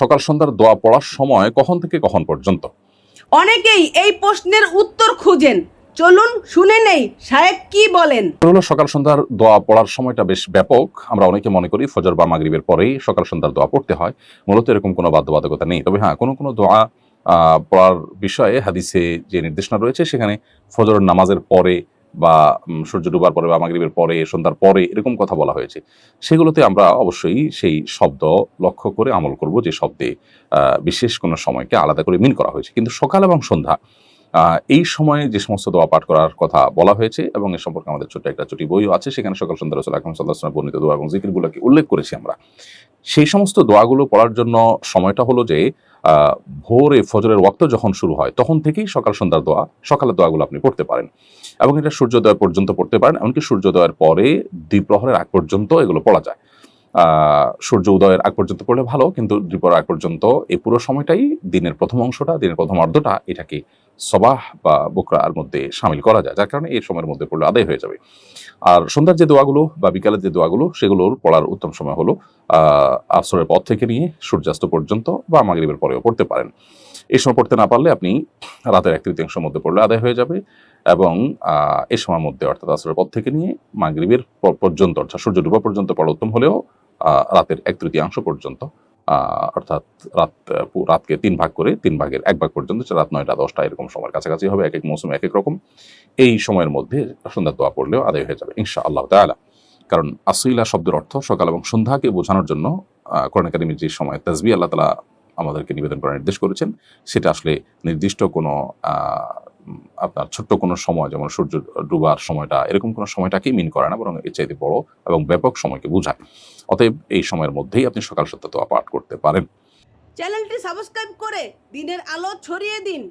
সকাল সন্ধ্যার দোয়া পড়ার সময় কখন থেকে কখন পর্যন্ত? অনেকেই এই প্রশ্নের উত্তর খুঁজেন। চলুন শুনে নেই সাহেব কি বলেন। হলো সকাল সন্ধ্যার দোয়া পড়ার সময়টা বেশ ব্যাপক। আমরা অনেকে মনে করি ফজর বা মাগরিবের পরেই সকাল সন্ধ্যার দোয়া পড়তে হয়। মূলত এরকম কোনো বাধ্যবাধকতা নেই। তবে হ্যাঁ কোনো কোনো দোয়া পড়ার বিষয়ে হাদিসে যে নির্দেশনা রয়েছে সেখানে ফজর নামাজের পরে বা সূর্য ডুবার পরে বা মাগরিবের পরে, সন্ধ্যার পরে এরকম কথা বলা হয়েছে। সেগুলোতে আমরা অবশ্যই সেই শব্দ লক্ষ্য করে আমল করব যে শব্দে বিশেষ কোনো সময়কে আলাদা করে মিন করা হয়েছে। কিন্তু সকাল এবং সন্ধ্যা এই সময়ে যে সমস্ত দোয়া পাঠ করার কথা বলা হয়েছে এবং এ সম্পর্কে আমাদের ছোট্ট একটা ছোটি বইও আছে, সেখানে সকাল, সন্ধ্যা, রসুল আকরম সাল্লাহ বর্ণিত দোয়া এবং জিকিরগুলোকে উল্লেখ করেছি আমরা। সেই সমস্ত দোয়াগুলো পড়ার জন্য সময়টা হলো যে ভোরে ফজরের ওয়াক্ত যখন শুরু হয়, তখন থেকেই সকাল সন্ধ্যার দোয়া, সকালের দোয়াগুলো আপনি পড়তে পারেন। এবং এটা সূর্যোদয় পর্যন্ত পড়তে পারেন, এমনকি সূর্যোদয়ের পরে দ্বীপ্রহরের আগ পর্যন্ত এগুলো পড়া যায়। সূর্য উদয়ের আগ পর্যন্ত পড়লে ভালো, কিন্তু দ্বিপ্রহরের আগ পর্যন্ত এই পুরো সময়টাই দিনের প্রথম অংশটা, দিনের প্রথম অর্ধটা এটাকে সবাহ বা বকরার মধ্যে সামিল করা যায়, যার কারণে এই সময়ের মধ্যে পড়লে আদায় হয়ে যাবে। আর সন্ধ্যার যে দোয়াগুলো বা বিকালের যে দোয়াগুলো, সেগুলোর পড়ার উত্তম সময় হলো আসরের পর থেকে নিয়ে সূর্যাস্ত পর্যন্ত বা মাগরিবের পরেও পড়তে পারেন। এই সময় পড়তে না পারলে আপনি রাতের এক তৃতীয়াংশের মধ্যে পড়লে আদায় হয়ে যাবে এবং এই সময়ের মধ্যে অর্থাৎ আসরের পর থেকে নিয়ে মাগরিবের পর- পর্যন্ত অর্থাৎ সূর্য ডুবা পর্যন্ত পড়া উত্তম হলেও রাতের এক তৃতীয়াংশ পর্যন্ত অর্থাৎ রাত রাতকে তিন ভাগ করে তিন ভাগের এক ভাগ পর্যন্ত রাত নয়টা দশটা এরকম সময়ের কাছাকাছি হবে, এক এক মৌসুমে এক এক রকম। এই সময়ের মধ্যে সন্ধ্যার দোয়া পড়লেও আদায় হয়ে যাবে ইনশা আল্লাহ তাআলা। কারণ আসইলা শব্দের অর্থ সকাল এবং সন্ধ্যাকে বোঝানোর জন্য কোরআন একাডেমির যে সময় তাজবি আল্লাহ তালা আমাদেরকে নিবেদন করার নির্দেশ করেছেন, সেটা আসলে নির্দিষ্ট কোনো আপনার ছোট্ট কোনো সময়, যেমন সূর্য ডুবার সময়টা, এরকম কোনো সময়টাকেই মিন করে না, বরং এর চাইতে বড় এবং ব্যাপক সময়কে বোঝায়। অতএব এই সময়ের মধ্যেই আপনি সকাল সত্য তো পাঠ করতে পারেন। চ্যানেলটি সাবস্ক্রাইব করে দিনের আলো ছড়িয়ে দিন।